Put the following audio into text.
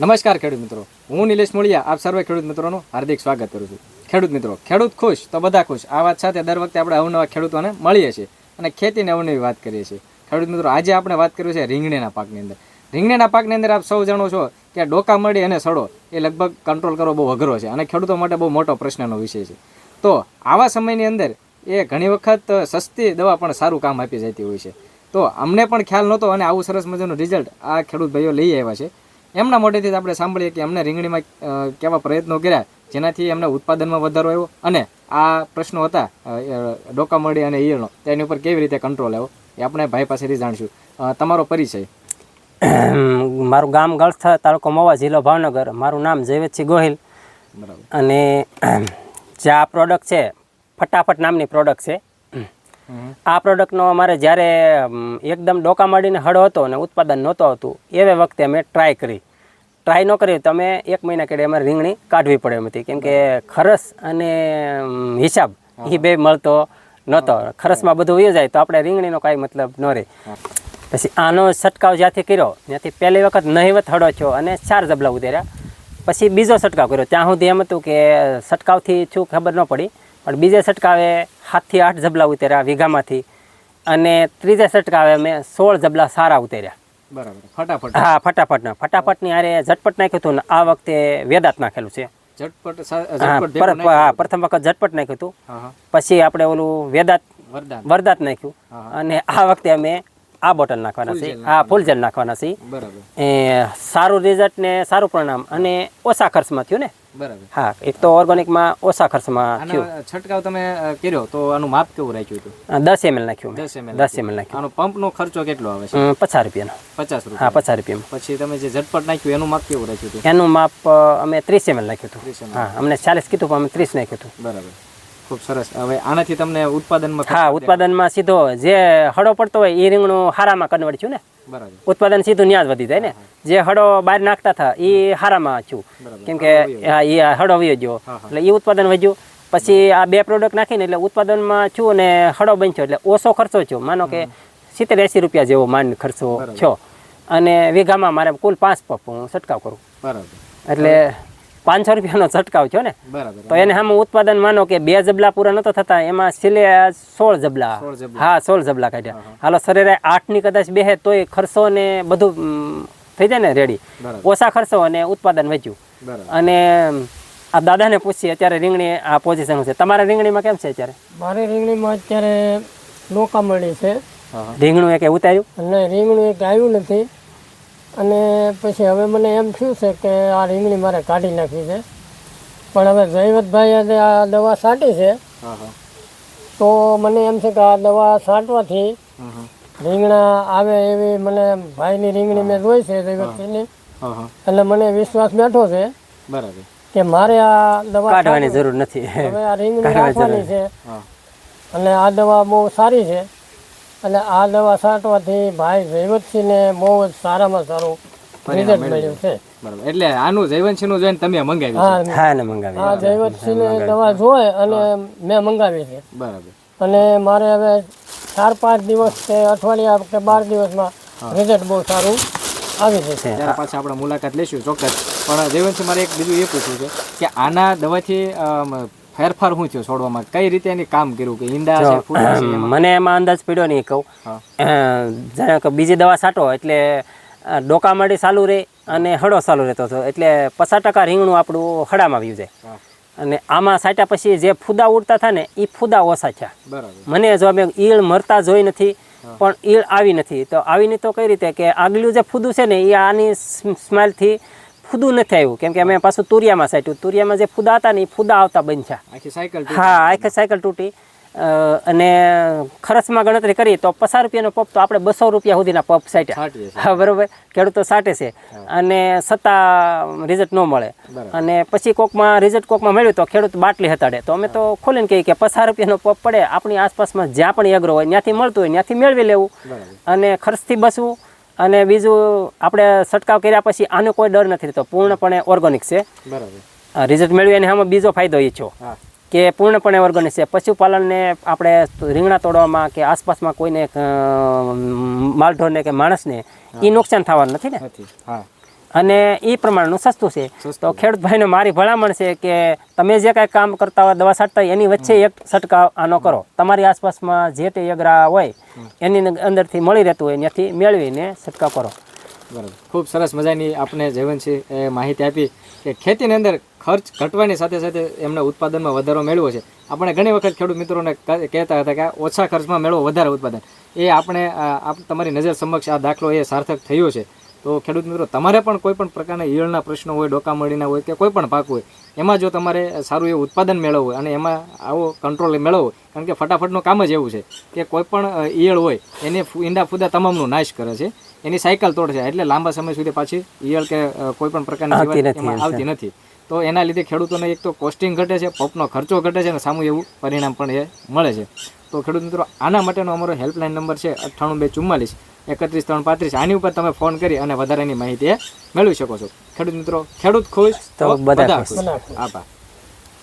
નમસ્કાર ખેડૂત મિત્રો. હું નિલેશ મોળિયા, આપ સર્વે ખેડૂત મિત્રોનું હાર્દિક સ્વાગત કરું છું. ખેડૂત મિત્રો, ખેડૂત ખુશ તો બધા ખુશ. આ વાત સાથે દર વખતે આપણે અવનવા ખેડૂતોને મળીએ છીએ અને ખેતીને અવનવી વાત કરીએ છીએ. ખેડૂત મિત્રો, આજે આપણે વાત કરીએ છીએ રીંગણીના પાકની અંદર. રીંગણીના પાકની અંદર આપ સૌ જાણો છો કે ડોકા મળી અને સડો એ લગભગ કંટ્રોલ કરવો બહુ અઘરો છે અને ખેડૂતો માટે બહુ મોટો પ્રશ્નનો વિષય છે. તો આવા સમયની અંદર એ ઘણી વખત સસ્તી દવા પણ સારું કામ આપી જતી હોય છે. તો અમને પણ ખ્યાલ નહોતો અને આવું સરસ મજાનું રિઝલ્ટ આ ખેડૂત ભાઈઓ લઈ આવ્યા છે. એમના મોઢેથી આપણે સાંભળીએ કે એમને રીંગણીમાં કેવા પ્રયત્નો કર્યા જેનાથી એમને ઉત્પાદનમાં વધારો આવ્યો અને આ પ્રશ્નો હતા ડોકા મળી અને ઈયળનો. તેની ઉપર કેવી રીતે કંટ્રોલ આવ્યો એ આપણે ભાઈ પાસેથી જાણશું. તમારો પરિચય. મારું ગામ ગળથા તાલુકો મવા જિલ્લો ભાવનગર. મારું નામ જયવેતસિંહ ગોહિલ. બરાબર. અને જે આ પ્રોડક્ટ છે ફટાફટ નામની પ્રોડક્ટ છે. આ પ્રોડક્ટનો અમારે જ્યારે એકદમ ડોકા માંડીને હળો હતો અને ઉત્પાદન નહોતું આવતું એવે વખતે અમે ટ્રાય કરી. ટ્રાય ન કરી તો અમે એક મહિના કેડે અમારે રીંગણી કાઢવી પડે એમ હતી. કેમ કે ખરસ અને હિસાબ એ બે મળતો નહોતો ખરસમાં બધું વયું જાય તો આપણે રીંગણીનો કાંઈ મતલબ ન રહે. પછી આનો છંટકાવ જ્યાંથી કર્યો ત્યાંથી પહેલી વખત નહીવત હળો થયો અને ચાર જબલા ઉતર્યા પછી બીજો છંટકાવ કર્યો. ત્યાં સુધી એમ હતું કે છંટકાવથી શું ખબર ન પડી. પણ બીજે છટકાવે સાતથી આઠ જબલા ઉતર્યા વીઘામાંથી અને ત્રીજા છટકાવે મેં સોળ જબલા સારા ઉતર્યા. બરાબર. ફટાફટ. હા ફટાફટના. ફટાફટની હારે ઝટપટ નાખ્યું હતું ને આ વખતે વેદાત નાખેલું છે. ઝટપટ હા પ્રથમ વખત ઝટપટ નાખ્યું હતું. પછી આપણે ઓલું વેદાત વરદાત નાખ્યું. અને આ વખતે અમે આ બોટલ નાખવાના છે હા ફૂલ જેલ નાખવાના છે એ સારું રિઝલ્ટ ને સારું પરિણામ. અને ઓછા ખર્ચમાં થયું ને? બરાબર. હા એક તો ઓર્ગેનિકમાં ઓછા ખર્ચમાં થયું. છંટકાવ તમે કર્યો તો આનું માપ કેવું રાખ્યું હતું? દસ એમએલ નાખ્યું દસ એમએલ દસ એમએલ નાખ્યું. આનો પંપનો ખર્ચો કેટલો આવે છે? પચાસ રૂપિયાનો. પચાસ હા રૂપિયા પચાસ રૂપિયા પછી તમે જે ઝટપટ નાખ્યું એનું માપ કેવું રાખ્યું હતું? એનું માપ અમે ત્રીસ એમએલ નાખ્યું હતું. હા અમને ચાલીસ કીધું પણ અમે ત્રીસ નાખ્યું હતું. બરાબર. ખૂબ સરસ. હવે આનાથી તમને ઉત્પાદનમાં હા ઉત્પાદનમાં સીધો જે હળો પડતો હોય એ રીંગણું હારામાં કન્વર્ટ થયું ને? ઉત્પાદન સીધું ન્યાજ વધી જાય ને. જે હળો બહાર નાખતા હતા એ હારામાં છું. કેમ કે હા એ હળો વયો ગયો. એટલે એ ઉત્પાદન વધ્યું. પછી આ બે પ્રોડક્ટ નાખીને એટલે ઉત્પાદનમાં છું અને હળો બન્યો. એટલે ઓછો ખર્ચો છો માનો કે સિત્તેર એંસી રૂપિયા જેવો માંડ ખર્ચો છો અને વીઘામાં મારે કુલ પાંચ પપ હું છંટકાવ કરું. બરાબર. એટલે પાંચસો રૂપિયાનો છંટકાવ થયો ને. તો એને સામે ઉત્પાદન માનો કે બે જબલા પૂરા નતો થતા એમાં સિલે સોળ જબલા. હા સોળ જબલા કાઢ્યા. હાલો સરેરાશ આઠની કદાચ બે તોય ખર્ચો ને બધું થઈ જાય ને રેડી. ઓછા ખર્ચો અને ઉત્પાદન વધ્યું. અને આ દાદાને પૂછીએ અત્યારે રીંગણી આ પોઝિશન છે. તમારા રીંગણીમાં કેમ છે અત્યારે? મારી રીંગણીમાં અત્યારે નોકા મળી છે. રીંગણું એક ઉતાર્યું? નહીં રીંગણું એક આવ્યું નથી. અને પછી હવે મને એમ થયું છે કે આ રીંગણી મારે કાઢી નાખી છે. પણ હવે જયવતભાઈએ આ દવા છાંટી છે. હા હા. તો મને એમ છે કે આ દવા છાંટવાથી. રીંગણા આવે એવી મને ભાઈની રીંગણી મેં જોઈ છે હા. એટલે મને વિશ્વાસ બેઠો છે બરાબર. કે મારે આ દવા કાઢવાની જરૂર નથી. હવે આ રીંગણી રાખવાની છે. અને આ દવા બહુ સારી છે. અને આ દવા છાંટવાથી ભાઈ જયવતસિંહને બહુ જ સારામાં સારું રિઝલ્ટ મળ્યું છે. બરાબર. એટલે આનું જૈવનસિંહનું જોઈને તમે મંગાવ્યું હા હા ને મંગાવી આ જયવતસિંહને દવા જોઈ અને મેં મંગાવી છે. બરાબર. અને મારે હવે ચાર પાંચ દિવસ કે અઠવાડિયા કે બાર દિવસમાં રિઝલ્ટ બહુ સારું આવી જશે. ત્યારે પાછા આપણે મુલાકાત લઈશું ચોક્કસ. પણ જયવંશી મારે એક બીજું એ પૂછવું છે કે આના દવાથી ફેરફાર શું થયો છોડવામાં? કઈ રીતે એની કામ કર્યું કે ઈંડા છે ફૂલ છે મને એમાં અંદાજ પડ્યો નહીં કહું. બીજી દવા છાંટો એટલે અ, ડોકા માડી ચાલુ રહે અને હળો ચાલુ રહેતો હતો. એટલે પચાસ ટકા રીંગણું આપણું હળામાં આવ્યું જાય. અને આમાં સાટ્યા પછી જે ફૂદા ઉડતા થાય ને એ ફૂદા ઓછા થયા. મને જો અમે ઈળ મરતા જોઈ નથી પણ ઈળ આવી નથી. તો આવી નહીં તો કઈ રીતે કે આગલું જે ફૂદું છે ને એ આની સ્માઇલથી ફૂદું નથી આવ્યું. કેમ કે અમે પાછું તુરિયામાં સાટ્યું તુરિયામાં જે ફૂદા હતા ને એ ફૂદા આવતા બંધ છે હા આખી સાયકલ તૂટી. અને ખર્ચમાં ગણતરી કરીએ તો પચાસ રૂપિયાનો પપ તો આપણે બસો રૂપિયા સુધીના પપ સાટ્યા હા બરોબર. ખેડૂતો સાટે છે. અને છતાં રિઝલ્ટ ન મળે. અને પછી કોકમાં રિઝલ્ટ કોકમાં મળ્યું તો ખેડૂત બાટલી હતાડે. તો અમે તો ખોલીને કહીએ કે પચાસ રૂપિયાનો પપ પડે. આપણી આસપાસમાં જ્યાં પણ એગ્રો હોય ત્યાંથી મળતું હોય ત્યાંથી મેળવી લેવું. અને ખર્ચથી બસવું અને બીજું આપણે છંટકાવ કર્યા પછી આનો કોઈ ડર નથી રહેતો. પૂર્ણપણે ઓર્ગોનિક છે. બરાબર. રિઝલ્ટ મેળવી અને આમાં બીજો ફાયદો એ છો. કે પૂર્ણપણે ઓર્ગોનિક છે. પશુપાલનને આપણે રીંગણા તોડવામાં કે આસપાસમાં કોઈને માલઢોરને કે માણસને એ નુકસાન થવાનું નથી ને? હા. અને એ પ્રમાણનું સસ્તું છે. તો ખેડૂત ભાઈને મારી ભલામણ છે કે તમે જે કાંઈ કામ કરતા હોય દવા છાંટતા હોય એની વચ્ચે એક છંટકાવ આનો કરો. તમારી આસપાસમાં જે તે યગરા હોય એની અંદરથી મળી રહેતું હોય ત્યાંથી મેળવીને છંટકાવ કરો. બરાબર. ખૂબ સરસ મજાની આપણે જયવંતસિંહ એ માહિતી આપી કે ખેતીની અંદર ખર્ચ ઘટવાની સાથે સાથે એમને ઉત્પાદનમાં વધારો મેળવો છે. આપણે ઘણી વખત ખેડૂત મિત્રોને કહેતા હતા કે ઓછા ખર્ચમાં મેળવો વધારે ઉત્પાદન. એ આપણે આપ તમારી નજર સમક્ષ આ દાખલો એ સાર્થક થયો છે. તો ખેડૂત મિત્રો તમારે પણ કોઈ પણ પ્રકારના ઈયળના પ્રશ્નો હોય ડોકામળીના હોય કે કોઈ પણ પાક હોય એમાં જો તમારે સારું એવું ઉત્પાદન મેળવવું હોય અને એમાં આવો કંટ્રોલ મેળવવો કારણ કે ફટાફટનું કામ જ એવું છે કે કોઈ પણ ઈયળ હોય એને ઈંડા ફૂદા તમામનું નાશ કરે છે. એની સાયકલ તોડશે એટલે લાંબા સમય સુધી પાછી ઈયળ કે કોઈ પણ પ્રકારની એમાં આવતી નથી. તો એના લીધે ખેડૂતોને એક તો કોસ્ટિંગ ઘટે છે પંપનો ખર્ચો ઘટે છે અને સામું એવું પરિણામ પણ એ મળે છે. તો ખેડૂત મિત્રો આના માટેનો અમારો હેલ્પલાઇન નંબર છે અઠ્ઠાણું બે ચુમ્માલીસ એકત્રીસ ત્રણ પાંત્રીસ આની ઉપર તમે ફોન કરી અને વધારાની માહિતી એ મેળવી શકો છો ખેડૂત મિત્રો ખેડૂત. ખુશ બધા ખુશ. આભાર